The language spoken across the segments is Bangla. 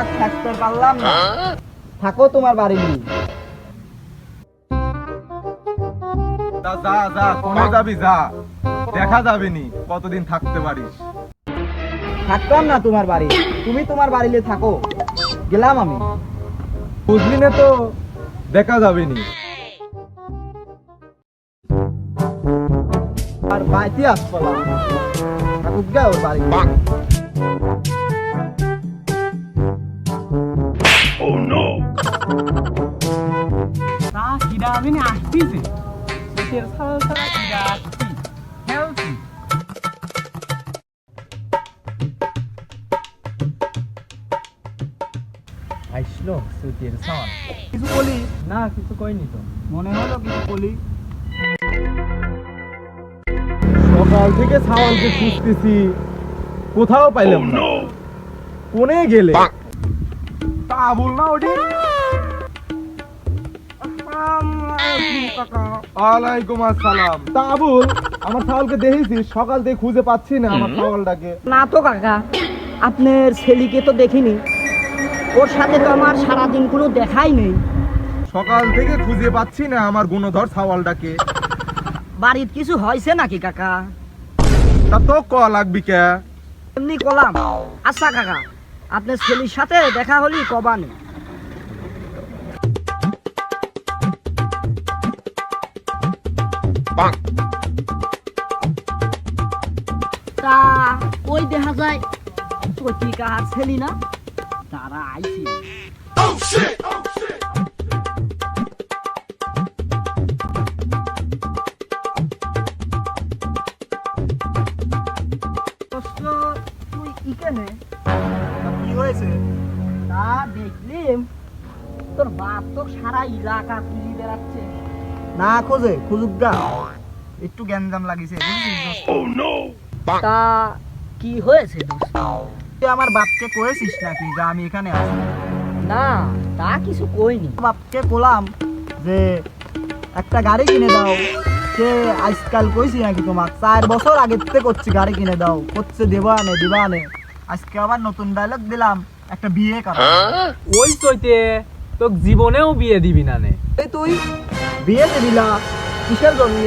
আর থাকতে পারলাম না। থাকো, তোমার বাড়ি নিয়ে। যা যা কোনে যাবি, যা। দেখা যাবে নি কতদিন থাকতে পারিস। থাকতাম না তোমার বাড়ি। তুমি তোমার বাড়িতে থাকো। গেলাম আমি। বুঝলি না তো, দেখা যাবে নি আর বাড়িতে আসপালাম থাকুক ওর বাড়ি। তা কিরা আমি না আসতিছে সেটের সাল সারা কিরা আসতি হেলথি আইসলো সুতির সামান কিছু বলি? না কিছু কইনি তো। মনে হলো কিছু বলি? সকাল থেকে সাওয়ালকে খুঁজতেছি। কোথাও পাইলাম না। কোনে গেলে? তা বল না ওটি। ওয়ালাইকুম আসসালাম। তা আবুল আমার ছাগলকে দেখেছি সকাল থেকে খুঁজে পাচ্ছি না আমার ছাগলটাকে না তো কাকা আপনার ছেলেকে তো দেখিনি। ওর সাথে তো আমার সারাদিন কোনো দেখাই নেই। সকাল থেকে খুঁজে পাচ্ছি না আমার গুণধর ছাওয়ালটাকে বাড়ির কিছু হয়েছে নাকি কাকা? তা তো ক লাগবি কে? এমনি কলাম। আচ্ছা কাকা আপনার ছেলের সাথে দেখা হলি কবানে? তা ওই দেখা যায়? চৈতিকা আর ছেলি না? তারা আইছি। তোর বাপ তো সারা এলাকা খুঁজি বেড়াচ্ছে। না খোঁজে খুঁজুক গা। একটু গ্যাঞ্জাম লাগিছে তা কি হয়েছে দোস্ত? তুই আমার বাপকে কয়েছিস নাকি যে আমি এখানে আছি? না তা কিছু কইনি। বাপকে বললাম যে একটা গাড়ি কিনে দাও। সে আজকাল কইছি নাকি তোমাক চার বছর আগের থেকে করছি গাড়ি কিনে দাও। করছে দেবা আনে দিবা আনে আজকে আবার নতুন ডায়লগ দিলাম একটা বিয়ে করা ওই চইতে তোক জীবনেও বিয়ে দিবি না নে। তুই বিয়ে দিলা? কিসের জন্য?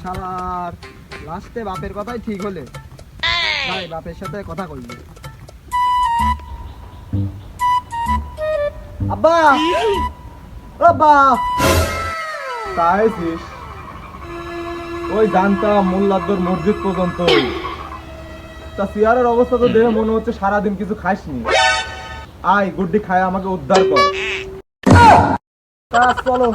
শালার লাস্টে বাপের কথাই ঠিক হলে। ভাই বাপের সাথে কথা কইবে। আব্বা! আব্বা! তাইছিস ওই জানতাম মোল্লাদ্দর মসজিদ পর্যন্ত তা সিয়ারের অবস্থা তো দেখে মনে হচ্ছে সারাদিন কিছু খাসনি। আয় গুড্ডি খায় আমাকে উদ্ধার কর। চলো।